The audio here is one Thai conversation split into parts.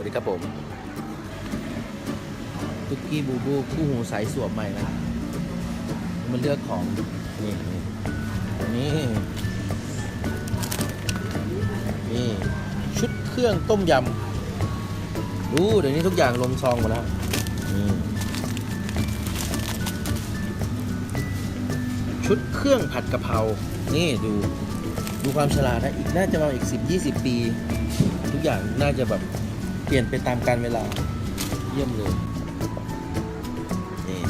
วัสดีครับผมตุกกี้บูบูคู่หูสายสวมใหม่นะมันเลือกของ นี่นี่นี่ชุดเครื่องต้มยำดูเดี๋ยวนี้ทุกอย่างลงซองหมดแล้วชุดเครื่องผัดกะเพรา นี่ดูดูความฉลาดนะอีกน่าจะมาอีก 10 20 ปี ทุกอย่างน่าจะแบบ ปลี่ยนไปตามกาลเวลา เยี่ยมเลย นี่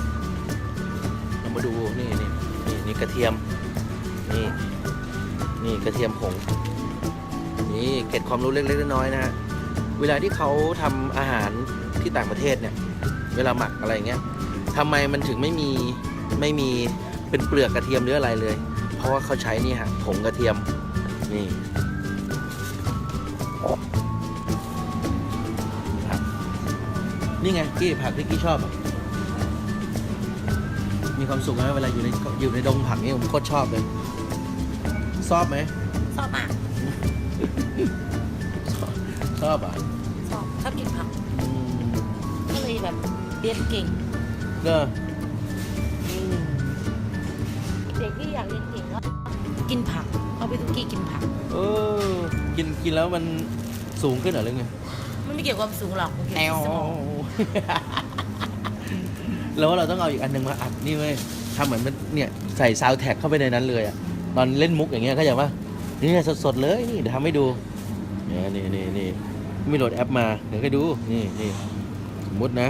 เรามาดูนี่นี่นี่นี่กระเทียม นี่ นี่กระเทียมผง นี่เก็ดความรู้เล็กๆน้อยๆนะฮะ เวลาที่เขาทำอาหารที่ต่างประเทศเนี่ย เวลาหมักอะไรเงี้ยทำไมมันถึงไม่มีไม่มีเป็นเปลือกกระเทียมหรืออะไรเลย เพราะว่าเขาใช้นี่ฮะผงกระเทียม นี่ นี่ไงกี้ผักที่กี้ชอบอะมีความสุขไหมเวลาอยู่ในอยู่ในดงผักนี่ผมโคตรชอบเลยชอบไหมชอบมากชอบชอบอะชอบชอบกินผักอืมก็เลยแบบเรียนเก่ง เนอะอืมเด็กที่อยากเรียนเก่งก็กินผักเอาไปทุกกี้กินผัก เออกินกินแล้วมันสูงขึ้นเหรอหรือไงมันไม่เกี่ยวกับความสูงหรอกมันเกี่ยวกับสมอง แล้วว่าเราต้องเอาอีกอันหนึ่งมาอัดนี่เว้ยทำเหมือนมันเนี่ยใส่ซาวแท็กเข้าไปในนั้นเลยอะตอนเล่นมุกอย่างเงี้ยก็อย่างว่านี่สดๆเลยนี่เดี๋ยวทำให้ดูเนี่ยนี่นี่นี่ไม่โหลดแอปมาเดี๋ยวให้ดูนี่นี่สมมตินะ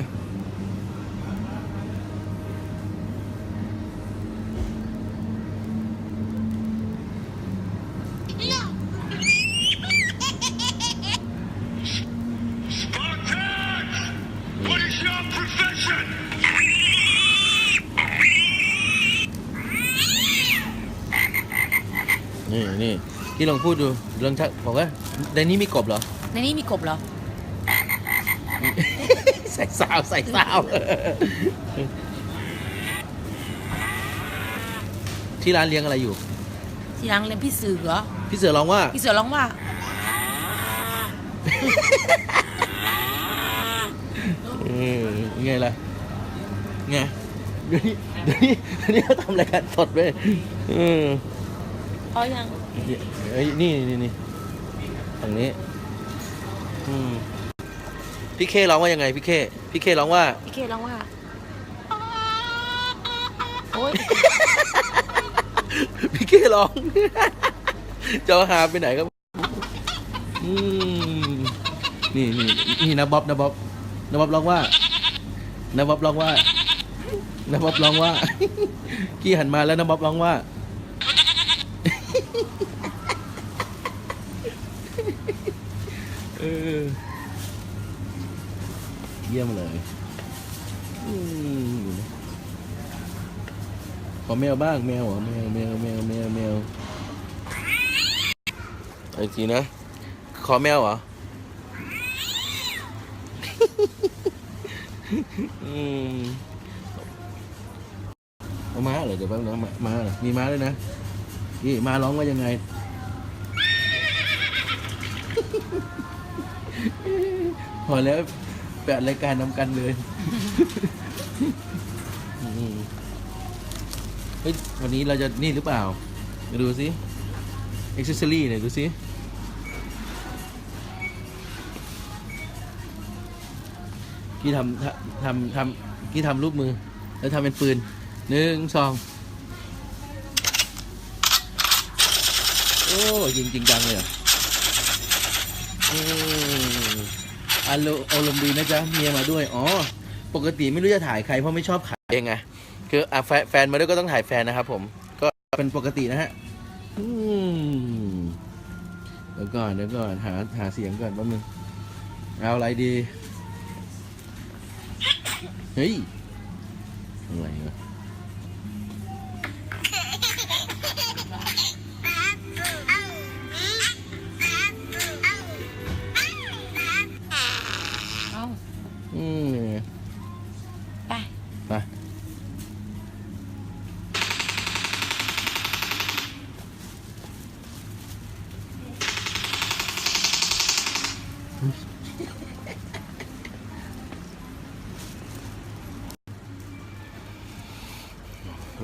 นี่นี่ที่ลองพูดดูลองทักบอกว่าในนี้มีกบเหรอ ในนี้มีกบเหรอ ใส่ซาวใส่ซาวที่ร้านเลี้ยงอะไรอยู่ ที่ร้านเรียนพี่เสือพี่เสือร้องว่าพี่เสือร้องว่าเออไงล่ะไงเดี๋ยวนี้เดี๋ยวนี้เดี๋ยวนี้เขาทำรายการสดไปเออ เพราะยังเอ้ยนี่นี่นี่ฝั่งนี้ อืมพี่เคร้องว่ายังไงพี่เคพี่เคร้องว่า พี่เคร้องว่าโอ๊ยพี่เคร้องจะเอาหาไปไหนครับอืมนี่นี่นี่นะบ๊อบนะบ๊อบนะบ๊อบร้องว่านะบ๊อบร้องว่านะบ๊อบร้องว่า กี้หันมาแล้วนะบ๊อบร้องว่า เออ เยี่ยมเลยอืมอยู่นะขอแมวบ้างแมวเหรอแมวแมวแมวแมวแมวอาอีกทีนะ ขอแมวเหรอ อืมเอาม้าเหรอเดี๋ยวแป๊บนึงม้าเหรอมีม้าด้วยนะนี่ม้าร้องว่ายังไง อแล้วแปะรายการนำกันเลยเฮ้ยวันนี้เราจะนี่หรือเปล่าดูสิเอ็กซ์ซอรี่เนี่ยดูสิกี่ทำทำทำทำกี่ทำรูปมือ แล้วทำเป็นปืนหนึ่งสองโอ้ยิงจริงจังเลยออืม อารมณ์อารมณ์ดีนะจ๊ะเมียมาด้วย อ๋อ ปกติไม่รู้จะถ่ายใครเพราะไม่ชอบขายเองไงคืออะแฟนมาด้วยก็ต้องถ่ายแฟนนะครับผมก็เป็นปกตินะฮะเดี๋ยวก่อนเดี๋ยวก่อนหาหาเสียงก่อนแป๊บนึงเอาอะไรดี เฮ้ยอะไรวะ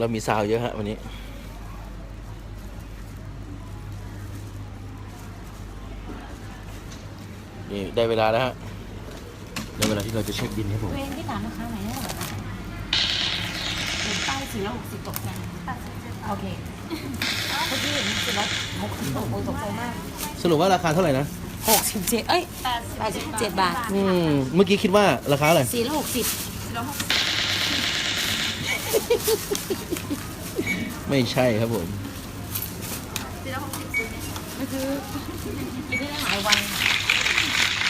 เรามีซาวเยอะฮะวันนี้นี่ได้เวลาแล้วฮะได้เวลาที่เราจะเช็คบินครับผมตัวเองที่ถามราคาไหนได้เหรอเห็นป้ายสี่ร้อยหกสิบตกใจโอเคเมื่อกี้เห็นสี่ร้อยหกสิบตกตกใจมากสรุปว่าราคาเท่าไหร่นะ หกสิบเจ็ดเอ้ยแปดสิบเจ็ดบาทอืม เมื่อกี้คิดว่าราคาอะไรสี่ร้อยหกสิบ ไม่ใช่ครับผม ไม่คือกินได้หลายวัน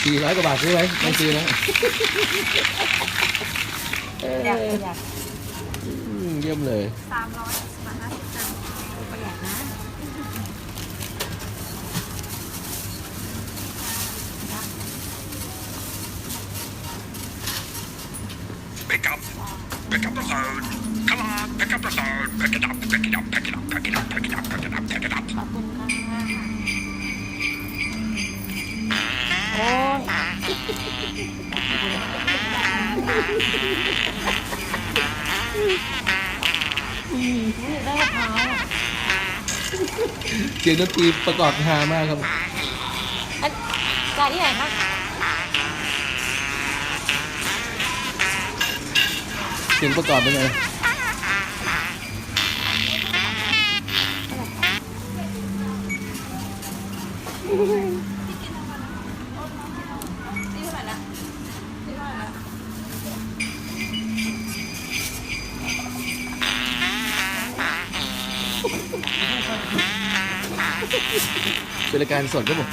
400กว่าบาทซื้อไหมไม่ซื้อนะเอออยากอยากอืมเยี่ยมเลยประหยัดนะ Pick up. Pick up the phone. Come on, pick up the phone. Pick it up, pick it up, pick it up, pick it up, pick it up, pick it up, pick it up. ขอบคุณค่ะ โอ้ยนี่ได้มะพร้าวอะเสียงดนตรีประกอบฮามากครับ อันจ่ายที่ไหนครับเสียงประกอบเป็นไง เป็นรายการสดครับผม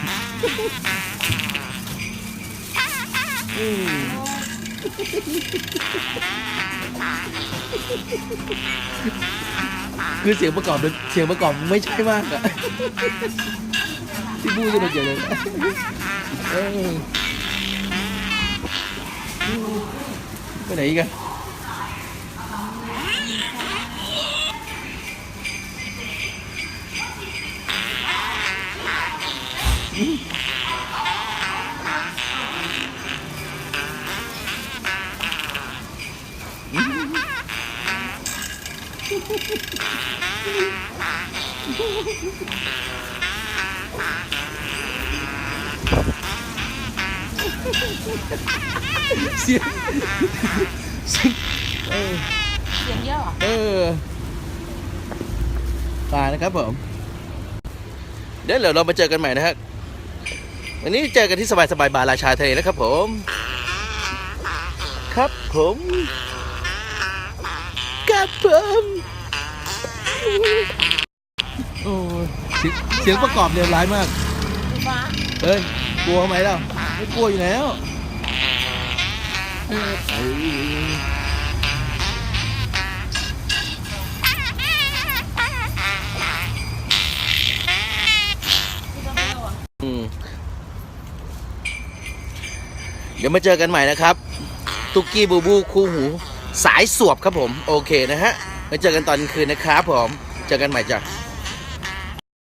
อืมคือเสียงประกอบเป็นเสียงประกอบไม่ใช่มากอะที่บู้จะโดนเยอเลยไปไหนอีกอ เสียงเสียงเออเสียงเยอะเหรอเออตายนะครับผม เดี๋ยวเดี๋ยวเรามาเจอกันใหม่นะฮะวันนี้เจอกันที่สบายสบายๆบาร์ราชาทะเลนะครับผม ครับผม ครับผมโอ้ยเสียงเสียงประกอบเรียบร้ายมากดูฟ้าเฮ้ย กลัวไหมล่ะไม่กลัวอยู่แล้วเออเอ้ยอืมเดี๋ยวมาเจอกันใหม่นะครับ ตุกกี้บูบูคู่หู สายสวบครับผม โอเคนะฮะมาเจอกันตอนคืนนะครับผม เจอกันใหม่จ้ะ